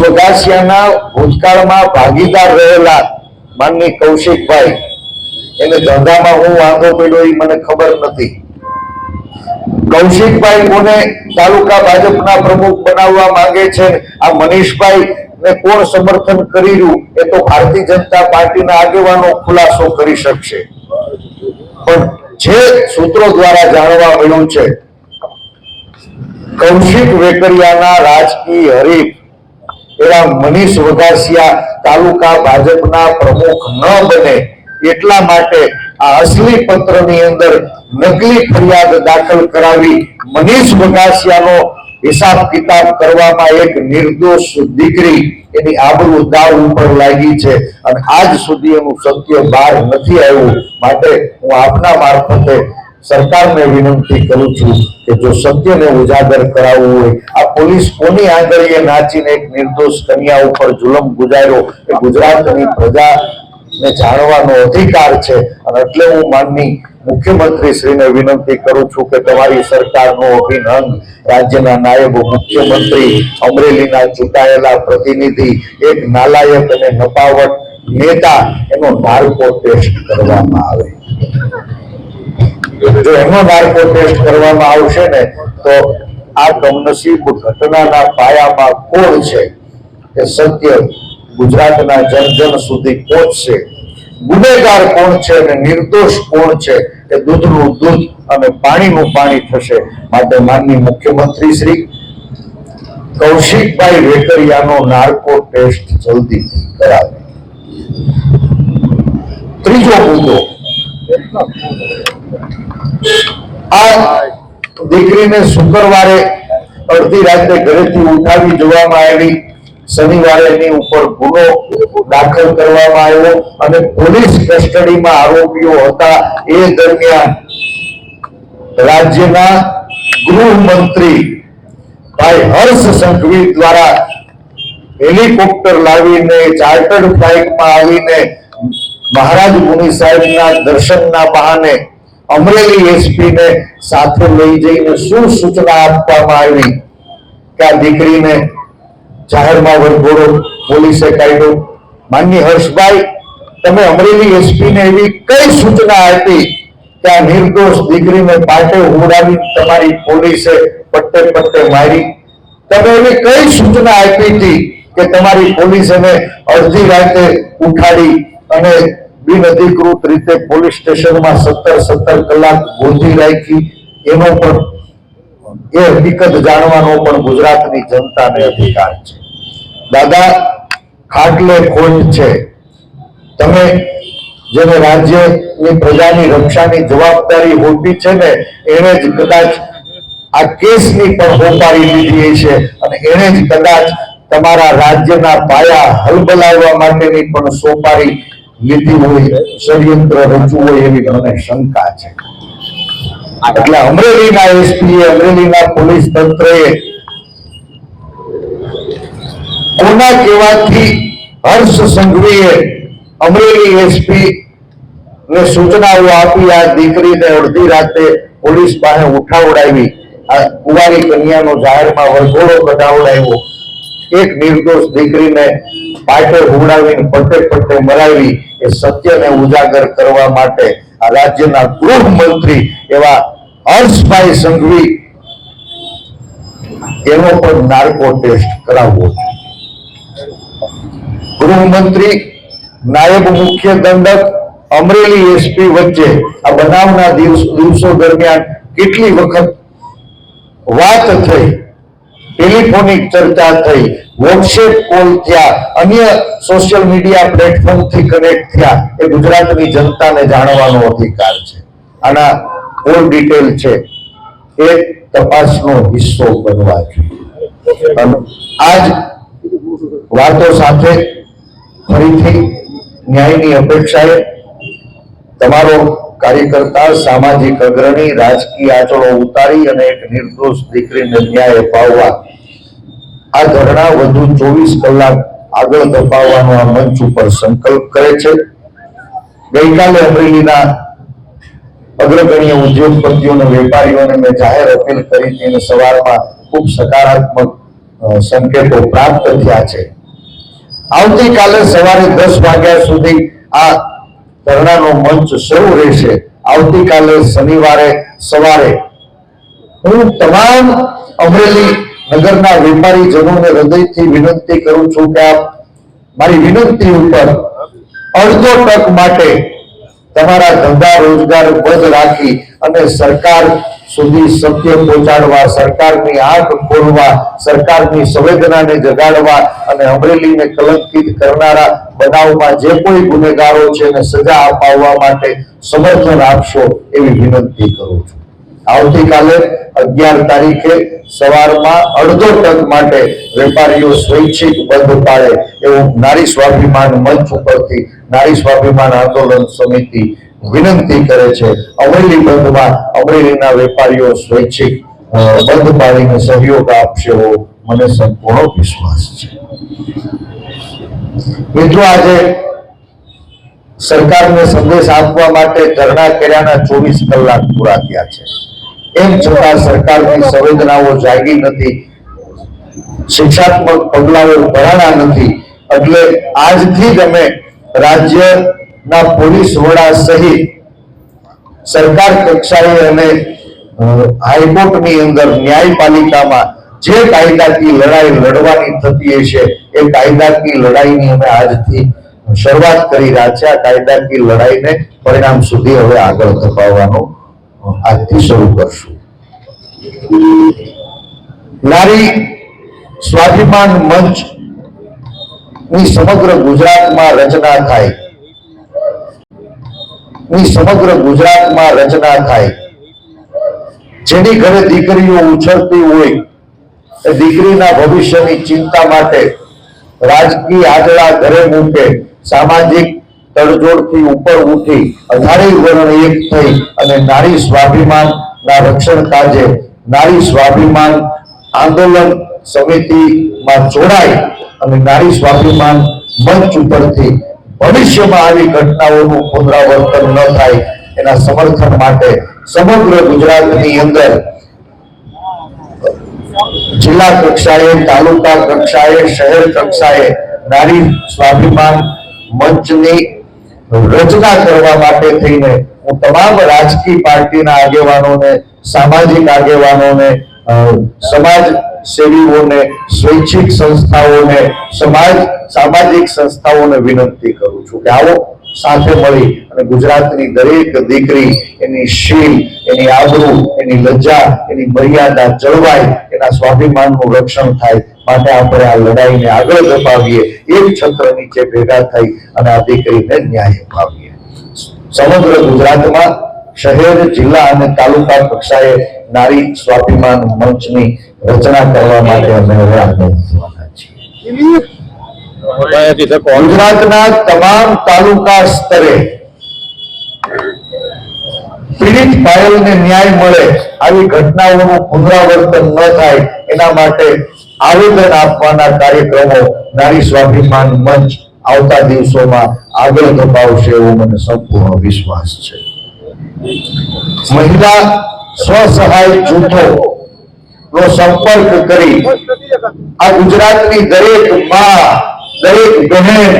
વગાસિયાના ભૂતકાળમાં ભાગીદાર રહેલા માનની કૌશિકભાઈ, એને ધંધામાં હું વાંધો પડ્યો એ મને ખબર નથી. કૌશિકભાઈ કોને તાલુકા ભાજપના પ્રમુખ બનાવવા માંગે છે આ મનીષભાઈ ને કોણ સમર્થન કરી રહ્યું એ તો ભારતીય જનતા પાર્ટીના આગેવાનો ખુલાસો કરી શકશે. પણ જે સૂત્રો દ્વારા જાણવા મળ્યું છે, કૌશિક વેકરિયાના રાજકીય હરીફ એવા મનીષ વઘાસિયા તાલુકા ભાજપના પ્રમુખ ન બને. એટલા માટે આ અસલી પત્રની અંદર નકલી ફરિયાદ દાખલ કરાવી મનીષ વઘાસિયાનો હિસાબ કિતાબ કરવામાં એક નિર્દોષ દીકરી એની આબરૂ દાવ ઉપર લાગી છે. અને આજ સુધી એનું સત્ય બહાર નથી આવ્યું. માટે હું આપના મારફતે સરકારને વિનંતી કરું છું કે જો સત્યને ઉજાગર કરાવવું હોય, આ પોલીસ કોની આંગળીએ નાચીને એક નિર્દોષ કન્યા ઉપર જુલમ ગુજાર્યો એ ગુજરાતની પ્રજાને જાણવાનો અધિકાર છે. અને એટલે હું માનની મુખ્યમંત્રી શ્રીને વિનંતી કરું છું કે તમારી સરકારનો અભિનંદ. રાજ્યના નાયબ મુખ્યમંત્રી, અમરેલીના ચૂંટાયેલા પ્રતિનિધિ, એક નાલાયક અને નપાવટ નેતા, એનો નાર્કો ટેસ્ટ કરવામાં આવે. જો એનો નાર્કો ટેસ્ટ કરવામાં આવશે ને, તો આ કમનસીબ ઘટનાના પાયામાં કોણ છે? કે સત્ય ગુજરાતના જન જન સુધી પહોંચશે. ગુનેગાર કોણ છે અને નિર્દોષ કોણ છે? એ દૂધનું દૂધ અને પાણીનું પાણી થશે માટે માનની મુખ્યમંત્રી શ્રી કૌશિકભાઈ વેકરિયાનો નાર્કો ટેસ્ટ જલ્દી કરાવે. ત્રીજો મુદ્દો દીકરીને શુક્રવારે અડધી રાતે ઘરેથી ઉઠાવી જોવામાં આવી. શનિવારે એની ઉપર ગુનો દાખલ કરવામાં આવ્યો અને પોલીસ કસ્ટડીમાં આરોપીઓ હતા. એ દરમિયાન રાજ્યના ગૃહમંત્રી ભાઈ હર્ષ સંઘવી દ્વારા હેલિકોપ્ટર લાવીને ચાર્ટર્ડ ફ્લાઇટમાં આવીને મહારાજ મુનિ સાહેબના દર્શનના બહાને અમરેલી એસપી ને સાથે લઈ જઈને શું સૂચના આપવામાં આવી કે આ દીકરીને જાહેરમાં વરઘોડો પોલીસે કાઢ્યો? માન્ય હર્ષભાઈ, તમે અમરેલી એસપી ને એવી કઈ સૂચના આપી કે આ નિર્દોષ દીકરીને પાટે ઉડાવી તમારી પોલીસે પટ્ટે પટ્ટે મારી? તમે એવી કઈ સૂચના આપી હતી કે તમારી પોલીસ એને અડધી રાતે ઉઠાડી અને બિનઅધિકૃત રીતે પોલીસ સ્ટેશનમાં સત્તર સત્તર કલાક ગોંધી રાખી, એનો પણ એ હકીકત જાણવાનો પણ ગુજરાતની જનતાને અધિકાર છે. દાદા, ખાટલે ખોટ છે. તમે જેને રાજ્યની પ્રજાની રક્ષાની જવાબદારી હોતી છે ને એને જ કદાચ આ કેસની પણ હોપારી લીધી છે અને એને જ કદાચ તમારા રાજ્યના પાયા હલબલાવવા માટેની પણ સોપારી લીધી હોય, ષડયંત્ર રચવું હોય એવી મને શંકા છે. એટલે અમરેલીના એસપી અમરેલીના પોલીસ તંત્રએ કોના કહેવાથી હર્ષ સંઘવીએ અમરેલી એસપી ને સૂચનાઓ આપી, આ દીકરીને અડધી રાતે પોલીસ પાસે ઉઠાવડાવી. આ કુવારી કન્યાનો જાહેરમાં વરઘોડો કઢાવડાવ્યો. એક નિર્દોષ દીકરીને પાટે હુવડાવીને પટે પટે મરાવી. એ સત્યને ઉજાગર કરવા માટે આ રાજ્યના ગૃહમંત્રી એવા હર્ષભાઈ સંઘવી, એનો પણ નાર્કો ટેસ્ટ કરાવવો ગૃહમંત્રી, નાયબ મુખ્ય દંડક, અમરેલી એસપી વચ્ચે આ બનાવના દિવસો દરમિયાન કેટલી વખત વાત થઈ, ટેલિફોનિક ચર્ચા થઈ વોટ્સએપ કોલ થયા. અન્ય સોશિયલ મીડિયા પ્લેટફોર્મથી કનેક્ટ થયા એ ગુજરાતની જનતાને જાણવાનો અધિકાર છે. આના ફૂલ ડિટેલ છે. એ તપાસનો હિસ્સો બનવા જોઈએ. આજ વાતો સાથે ફરીથી ન્યાયની અપેક્ષાએ તમારો કાર્યકર્તા, સામાજિક અગ્રણી, રાજકીય આચળો ઉતારી અને એક નિર્દોષ દીકરીને ન્યાય અપાવવા આ ધરણા વધુ ચોવીસ કલાક આગળ ધપાવવાનો આ મંચ ઉપર સંકલ્પ કરે છે. ગઈકાલે અમરેલીના અગ્રગણ્ય ઉદ્યોગપતિઓને, વેપારીઓને મેં જાહેર અપીલ કરી હતી સવારમાં ખૂબ સકારાત્મક સંકેતો પ્રાપ્ત થયા છે. આવતીકાલે સવારે દસ વાગ્યા સુધી આ ધરણાનો મંચ શરૂ રહેશે. આવતીકાલે શનિવારે સવારે હું તમામ અમરેલી નગરના વેપારીજનોને હૃદયથી વિનંતી કરું છું કે આપ મારી વિનંતી ઉપર અડધો ટક માટે તમારા ધંધા રોજગાર બંધ રાખી અને સરકાર સુધી સત્ય પહોંચાડવા, સરકારની આંખ ખોલવા, સરકારની સંવેદનાને જગાડવા અને અમરેલીને કલંકિત કરનારા બનાવમાં જે કોઈ ગુનેગારો છે એને સજા અપાવવા માટે સમર્થન આપશો એવી વિનંતી કરું છું. આવતીકાલે અગિયાર તારીખે સવારમાં અડધો ટક માટે વેપારીઓ સ્વૈચ્છિક બંધ પાડે એવું નારી સ્વાભિમાન મંચ ઉપરથી નારી સ્વાભિમાન આંદોલન સમિતિ વિનંતી કરે છે. અમરેલી બંધમાં અમરેલીના વેપારીઓ સ્વૈચ્છિક બંધ પાડીને સહયોગ આપશે એવો મને સંપૂર્ણ વિશ્વાસ છે. મિત્રો, આજે સરકારને સંદેશ આપવા માટે ધરણા કર્યાના ચોવીસ કલાક પૂરા થયા છે. એમ છતાં સરકારની સંવેદનાઓ જાગી નથી. શિક્ષાત્મક પગલાઓ ભરાણા નથી. એટલે આજથી જ અમે રાજ્યના પોલીસ વડા સહિત સરકાર કક્ષાએ અને હાઈકોર્ટની અંદર ન્યાયપાલિકામાં જે કાયદાકીય લડાઈ લડવાની થતી હશે એ કાયદાકીય લડાઈની અમે આજથી શરૂઆત કરી રહ્યા છે આ કાયદાકીય લડાઈને પરિણામ સુધી હવે આગળ ધપાવવાનું આજથી શરૂ કરશું. નારી સ્વાભિમાન મંચની સમગ્ર ગુજરાતમાં રચના થાય. ની સમગ્ર ગુજરાતમાં રચના થાય. જેની ઘરે દીકરીઓ ઉછળતી હોય એ દીકરીના ભવિષ્યની ચિંતા માટે રાજકીય આદળા ઘરે મૂકે, સામાજિક તડજોડથી ઉપર ઉઠી અઢારેય વર્ણ એક થઈ અને નારી સ્વાભિમાનના રક્ષણ કાજે નારી સ્વાભિમાન આંદોલન સમિતિમાં જોડાય અને નારી સ્વાભિમાન મંચ ઉપરથી ભવિષ્યમાં આવી ઘટનાઓનું પુનરાવર્તન ન થાય એના સમર્થન માટે સમગ્ર ગુજરાતની અંદર જિલ્લા કક્ષાએ, તાલુકા કક્ષાએ, શહેર કક્ષાએ નારી સ્વાભિમાન મંચની રચના કરવા માટે થઈને હું તમામ રાજકીય પાર્ટીના આગેવાનોને, સામાજિક આગેવાનોને સમાજ સેવીઓને, સ્વૈચ્છિક સંસ્થાઓને, સમાજ, સામાજિક સંસ્થાઓને વિનંતી કરું છું કે આવો સાથે મળી અને ગુજરાતની દરેક દીકરી એની શીલ, એની આબરૂ, એની લજ્જા, એની મર્યાદા જળવાય, એના સ્વાભિમાનનું રક્ષણ થાય. માટે આપણે આ લડાઈને આગળ ધપાવીએ. એક છત્ર નીચે ભેગા થઈ અને આ દીકરીને ન્યાય અપાવીએ. સમગ્ર ગુજરાતમાં શહેર, જિલ્લા અને તાલુકા કક્ષાએ નારી સ્વાભિમાન મંચની રચના કરવા માટે અમે હવે આગળ વધવાના છીએ ગુજરાતના તમામ તાલુકા સ્તરે પીડિત ભાઈઓને ન્યાય મળે, આવી ઘટનાઓનું પુનરાવર્તન ન થાય, એના માટે આવેદન આપવાના કાર્યક્રમો નારી સ્વાભિમાન મંચ આવતા દિવસોમાં આગળ ધપાવશે એવો મને સંપૂર્ણ વિશ્વાસ છે. મહિલા સ્વસહાય જૂથો નો સંપર્ક કરી આ ગુજરાતની દરેકમાં દરેક બહેન,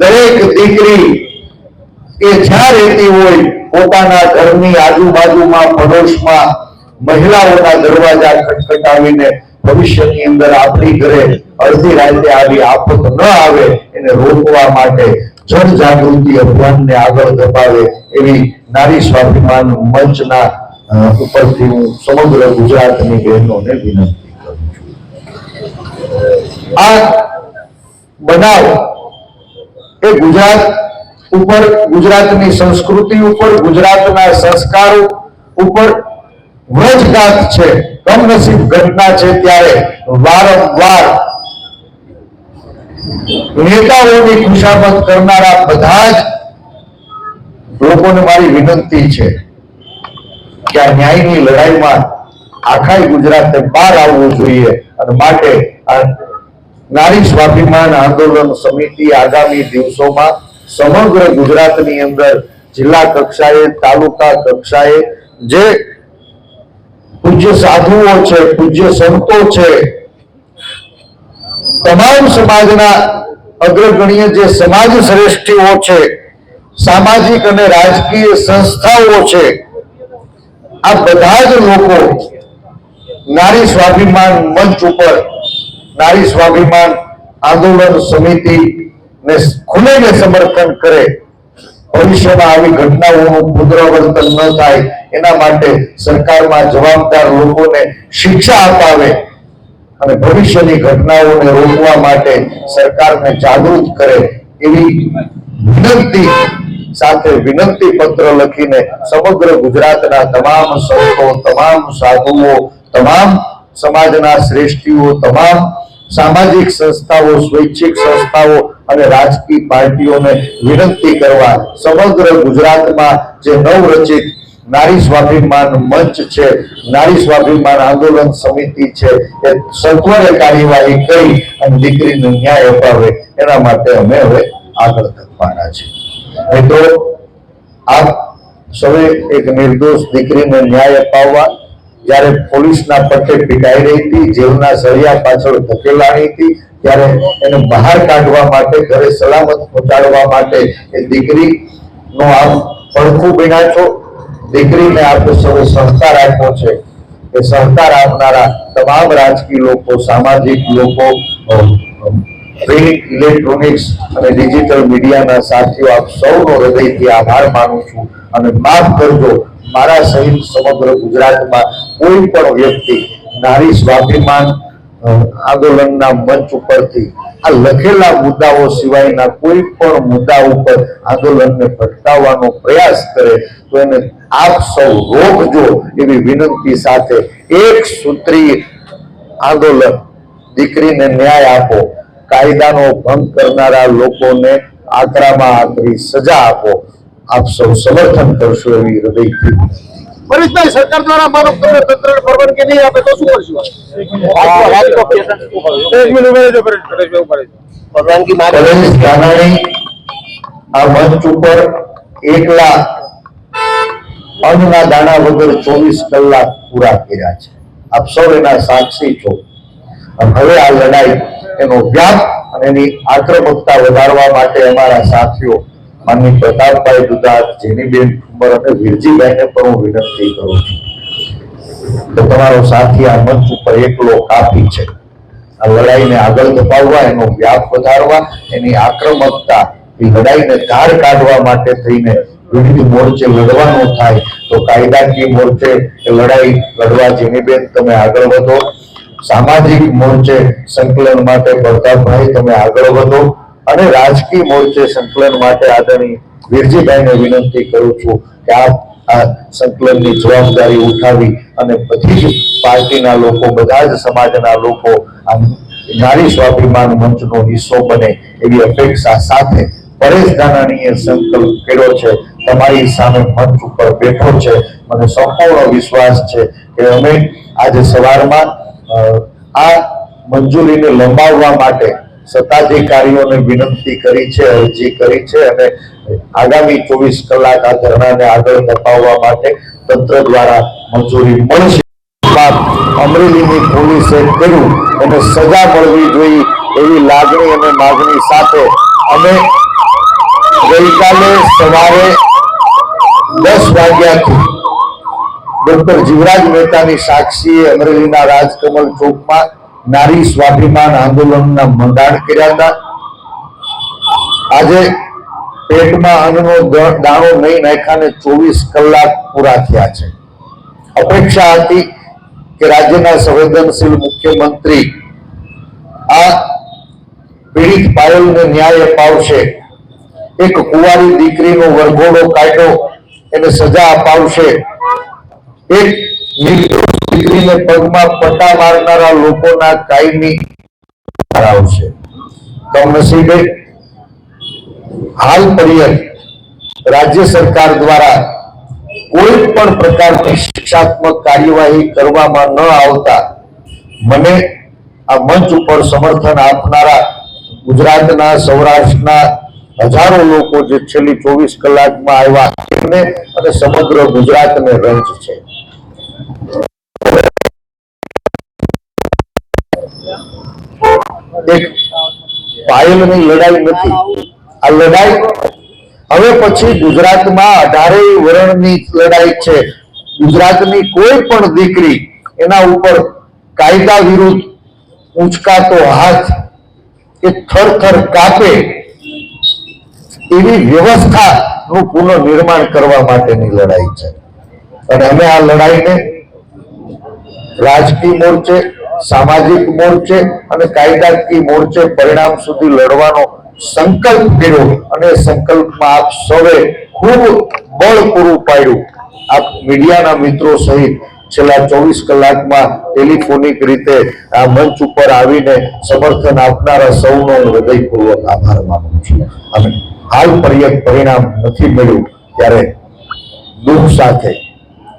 દરેક દીકરી એ જ્યાં રહેતી હોય, પોતાના ઘરની આજુબાજુમાં, પડોશમાં, મહિલાઓના દરવાજા ખટખટાવીને ભવિષ્યની અંદર આપણી ઘરે અડધી રાતે આવી આફત ન આવે, એને રોકવા માટે જન જાગૃતિ અભિયાનને આગળ ધપાવે એવી નારી સ્વાભિમાન મંચના ઉપરથી હું સમગ્ર ગુજરાતની બહેનોને વિનંતી કરું છું. આ બનાવ. એ ગુજરાત ઉપર ગુજરાતની સંસ્કૃતિ ઉપર, ગુજરાતના સંસ્કારો ઉપર વ્રજઘાત છે, કમનસીબ ઘટના છે ત્યારે વારંવાર. નેતાઓની ખુશામત કરનારા બધા જ લોકોને મારી વિનંતી છે કે આ ન્યાયની લડાઈમાં આખા ગુજરાતને બહાર આવવું જોઈએ અને માટે આ નારી સ્વાભિમાન આંદોલન સમિતિ આગામી દિવસોમાં સમગ્ર ગુજરાતની અંદર જિલ્લા કક્ષાએ, તાલુકા કક્ષાએ જે પૂજ્ય સાધુઓ છે, પૂજ્ય સંતો છે, તમામ સમાજના અગ્રગણ્ય જે સમાજ શ્રેષ્ઠીઓ છે, સામાજિક અને રાજકીય સંસ્થાઓ છે, આ બધા જ લોકો નારી સ્વાભિમાન મંચ ઉપર નારી સ્વાભિમાન આંદોલન સમિતિ ને ખુલેને સમર્થન કરે, ભવિષ્યમાં આવી ઘટનાઓનું પુનરાવર્તન ન થાય, એના માટે સરકારમાં જવાબદાર લોકોને શિક્ષા અપાવે અને ભવિષ્યની ઘટનાઓને રોકવા માટે સરકારને જાગૃત કરે એવી વિનંતી સાથે વિનંતી પત્ર લખીને સમગ્ર ગુજરાતના તમામ સંતો, તમામ સાધુઓ, તમામ સમાજના શ્રેષ્ઠીઓ, તમામ સામાજિક સંસ્થાઓ, સ્વૈચ્છિક સંસ્થાઓ અને રાજકીય પાર્ટીઓને વિનંતી કરવા સમગ્ર ગુજરાતમાં જે નવરચિત નારી સ્વાભિમાન મંચ છે, નારી સ્વાભિમાન આંદોલન સમિતિ છે, એ સત્વરે કાર્યવાહી કરી અને દીકરીને ન્યાય અપાવે, એના માટે અમે હવે આગળ ધપવાના છે મિત્રો, આપ સૌએ એક નિર્દોષ દીકરીને ન્યાય અપાવવા જ્યારે પોલીસના પટ્ટે પીટાઈ રહી હતી, જેલના સળિયા પાછળ ધકેલાણી હતી, ત્યારે એને બહાર કાઢવા માટે, ઘરે સલામત પહોંચાડવા માટે એ દીકરી નો આપ પડખું બન્યા છો દીકરીને આપણે સૌ સહકાર આપ્યો છે. એ સહકાર આપનારા તમામ રાજકીય લોકો, સામાજિક લોકો પ્રિન્ટ, ઇલેક્ટ્રોનિક્સ અને ડિજિટલ મીડિયાના સાથીઓ, આપ સૌનો હૃદયથી આભાર માનું છું અને માફ કરજો. મારા સહિત સમગ્ર ગુજરાતમાં કોઈ પણ વ્યક્તિ નારી સ્વાભિમાન આંદોલનના મંચ ઉપરથી આ લખેલા મુદ્દાઓ સિવાયના કોઈ પણ મુદ્દા ઉપર આંદોલનને ભટકાવવાનો પ્રયાસ કરે, તો એને આપ સૌ રોકજો એવી વિનંતી સાથે એક સૂત્રી આંદોલન દીકરીને ન્યાય આપો, કાયદાનો ભંગ કરનારા લોકોને આકરામાં આકરી સજા આપો. આપ સૌ સમર્થન કરશો એવી હૃદયથી. પરેશભાઈ સરકાર દ્વારા મારો તમને તંત્ર પરવાનગી નહીં આપે તો શું કરશું પરવાનગી આ મંચ ઉપર એકલા અન્નના દાણા વગર ચોવીસ કલાક પૂરા કર્યા છે. આપ સૌ એના સાક્ષી છો. હવે આ લડાઈ એનો વ્યાપ અને એની આક્રમકતા વધારવા માટે અમારા સાથીઓ માનની પ્રતાપભાઈ દુધાત જેનીબેન ઠુમર અને વીરજીભાઈને પણ હું વિનંતી કરું છું. તો તમારો સાથી આ મંચ ઉપર એકલો કાફી છે. આ લડાઈને આગળ ધપાવવા, એનો વ્યાપ વધારવા, એની આક્રમકતા, એ લડાઈને ધાર કાઢવા માટે થઈને વિવિધ મોરચે લડવાનો થાય, તો કાયદાકીય મોરચે લડાઈ લડવા જેની બેન તમે આગળ વધો. સામાજિક મોરચે સંકલન માટે પ્રતાપભાઈ તમે આગળ વધો. અને રાજકીય મોરચે સંકલન માટે આદરણીય વીરજીભાઈને વિનંતી કરું છું કે આપ આ સંકલનની જવાબદારી ઉઠાવી અને બધી જ પાર્ટીના લોકો, બધા જ સમાજના લોકો નારી સ્વાભિમાન મંચનો હિસ્સો બને એવી અપેક્ષા સાથે પરેશ ધાનાણીએ સંકલ્પ કર્યો છે. તમારી સામે મંચ ઉપર બેઠો છે. મને સંપૂર્ણ વિશ્વાસ છે કે અમે આજે સવારમાં આ મંજૂરીને લંબાવવા માટે સત્તાધિકારીઓને વિનંતી કરી છે, અરજી કરી છે અને આગામી ચોવીસ કલાક આ ધરણાને આગળ ધપાવવા માટે તંત્ર દ્વારા મંજૂરી મળશે. બાદ અમરેલીની પોલીસે કર્યું અને સજા મળવી જોઈએ એવી લાગણી અને માગણી સાથે અમે ગઈકાલે સવારે દસ વાગ્યાથી ડોક્ટર જીવરાજ મહેતાની સાક્ષીએ અમરેલીના રાજકમલ ચોકમાં નારી સ્વાભિમાન આંદોલનના મંડાણ કર્યા હતા. આજે પેટમાં અન્નનો દાણો નહીં નાખ્યાને ચોવીસ કલાક પૂરા થયા છે. અપેક્ષા હતી કે રાજ્યના સંવેદનશીલ મુખ્યમંત્રી આ પીડિત પાયલને ન્યાય અપાવશે. એક કુંવારી દીકરીનો વરઘોડો કાઢ્યો એને સજા અપાવશે. એક નિર્દોષ દીકરીને પગમાં પટ્ટા મારનારા લોકોના કાયમી કરાવશે કમનસીબે હાલ પર્યંત રાજ્ય સરકાર દ્વારા કોઈ પણ પ્રકારની શિક્ષાત્મક કાર્યવાહી કરવામાં ન આવતા મને આ મંચ ઉપર સમર્થન આપનારા ગુજરાતના, સૌરાષ્ટ્રના હજારો લોકો જે છેલ્લી ચોવીસ કલાકમાં આવ્યા અને સમગ્ર ગુજરાતને રંજ છે. એક પાયલની લડાઈ નથી આ લડાઈ હવે પછી ગુજરાતમાં અઢારે વરણની લડાઈ છે. ગુજરાતની કોઈ પણ દીકરી એના ઉપર કાયદા વિરુદ્ધ ઉંચકાતો હાથ એ થરથર કાપે એવી વ્યવસ્થાનું પુનઃનિર્માણ કરવા માટેની લડાઈ છે. અને અમે આ લડાઈને રાજકીય મોરચે સામાજિક મોરચે અને કાયદાકીય મોરચે પરિણામ સુધી લડવાનો સંકલ્પ કર્યો અને સંકલ્પમાં આપ સૌએ ખૂબ બળ પૂરું પાડ્યું. આપ મીડિયાના મિત્રો સહિત છેલ્લા ચોવીસ કલાકમાં ટેલિફોનિક રીતે આ મંચ ઉપર આવીને સમર્થન આપનારા સૌનો હું હૃદયપૂર્વક આભાર માનું છું. અને હાલ પર્યક પરિણામ નથી મળ્યું ત્યારે દુઃખ સાથે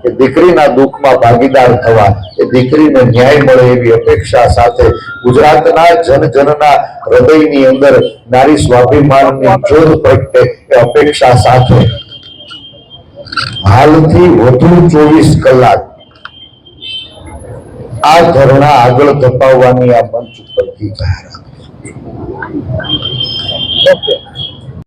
કે દીકરીના દુઃખમાં ભાગીદાર થવા, એ દીકરીને ન્યાય મળે એવી અપેક્ષા સાથે ગુજરાતના જનજનના હૃદયની અંદર નારી સ્વાભિમાનની જોધ પ્રગટે એ અપેક્ષા સાથે. હાલથી વધુ ચોવીસ કલાક આ ધરણા આગળ ધપાવવાની આ મંચ ઉપરથી જાહેરાત.